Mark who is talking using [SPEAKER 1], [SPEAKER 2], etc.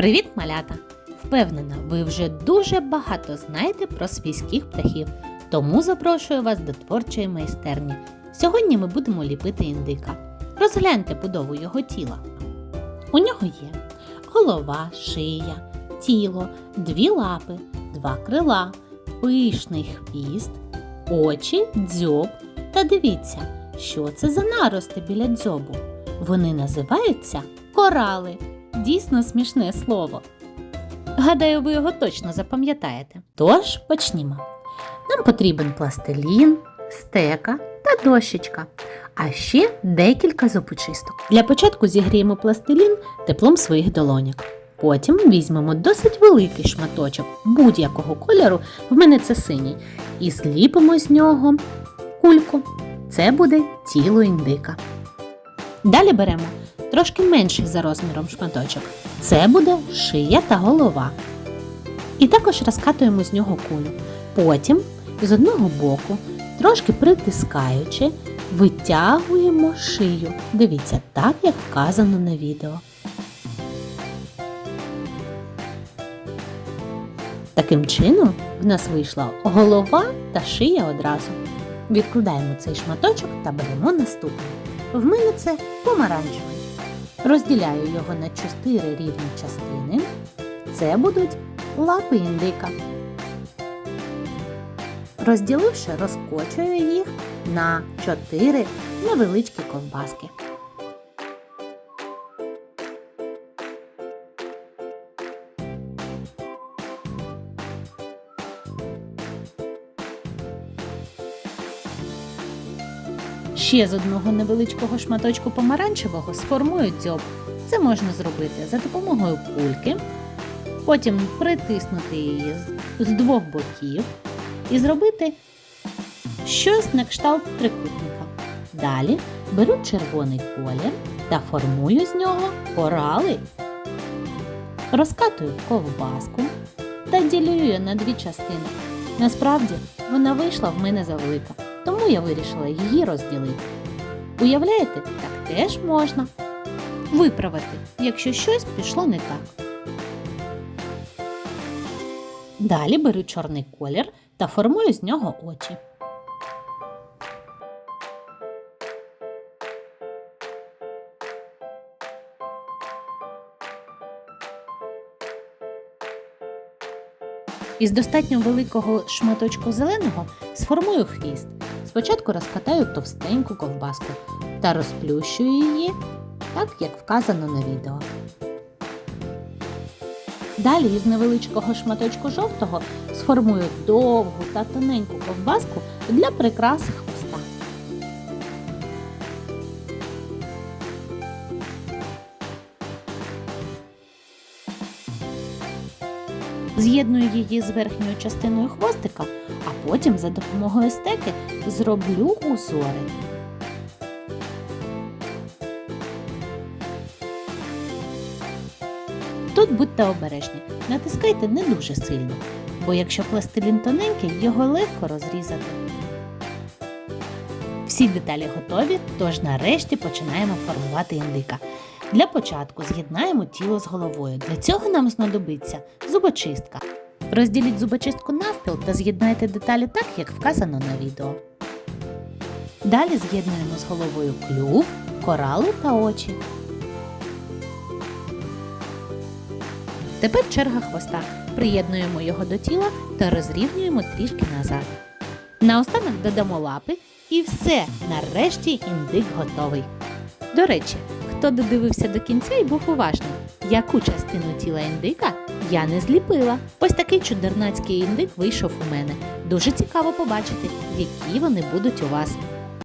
[SPEAKER 1] Привіт, малята! Впевнена, ви вже дуже багато знаєте про свійських птахів, тому запрошую вас до творчої майстерні. Сьогодні ми будемо ліпити індика. Розгляньте будову його тіла. У нього є голова, шия, тіло, дві лапи, два крила, пишний хвіст, очі, дзьоб. Та дивіться, що це за нарости біля дзьобу. Вони називаються корали. Дійсно смішне слово. Гадаю, ви його точно запам'ятаєте. Тож почнімо. Нам потрібен пластилін, стека та дощечка, а ще декілька зубочисток. Для початку зігріємо пластилін теплом своїх долоняк. Потім візьмемо досить великий шматочок будь-якого кольору, в мене це синій, і зліпимо з нього кульку. Це буде тіло індика. Далі беремо трошки менший за розміром шматочок. Це буде шия та голова. І також розкатуємо з нього кулю. Потім з одного боку, трошки притискаючи, витягуємо шию. Дивіться, так як вказано на відео. Таким чином в нас вийшла голова та шия одразу. Відкладаємо цей шматочок та беремо наступний. В мене це помаранчевий. Розділяю його на 4 рівні частини. Це будуть лапи індика. Розділивши, розкочую їх на 4 невеличкі ковбаски. Ще з одного невеличкого шматочку помаранчевого сформую дзьоб. Це можна зробити за допомогою кульки, потім притиснути її з, двох боків і зробити щось на кшталт трикутника. Далі беру червоний колір та формую з нього корали. Розкатую ковбаску та ділю її на дві частини. Насправді вона вийшла в мене завелика, тому я вирішила її розділити. Уявляєте, так теж можна виправити, якщо щось пішло не так. Далі беру чорний колір та формую з нього очі. Із достатньо великого шматочку зеленого сформую хвіст. Спочатку розкатаю товстеньку ковбаску та розплющую її, так як вказано на відео. Далі з невеличкого шматочку жовтого сформую довгу та тоненьку ковбаску для прикраси З'єдную її з верхньою частиною хвостика, а потім за допомогою стеки зроблю узори. Тут будьте обережні, натискайте не дуже сильно, бо якщо пластилін тоненький, його легко розрізати. Всі деталі готові, тож нарешті починаємо формувати індика. Для початку з'єднаємо тіло з головою. Для цього нам знадобиться зубочистка. Розділіть зубочистку навпіл та з'єднайте деталі так, як вказано на відео. Далі з'єднуємо з головою клюв, корали та очі. Тепер черга хвоста. Приєднуємо його до тіла та розрівнюємо трішки назад. Наостанок додамо лапи і все, нарешті індик готовий. До речі, хто додивився до кінця і був уважним, яку частину тіла індика я не зліпила. Ось такий чудернацький індик вийшов у мене. Дуже цікаво побачити, які вони будуть у вас.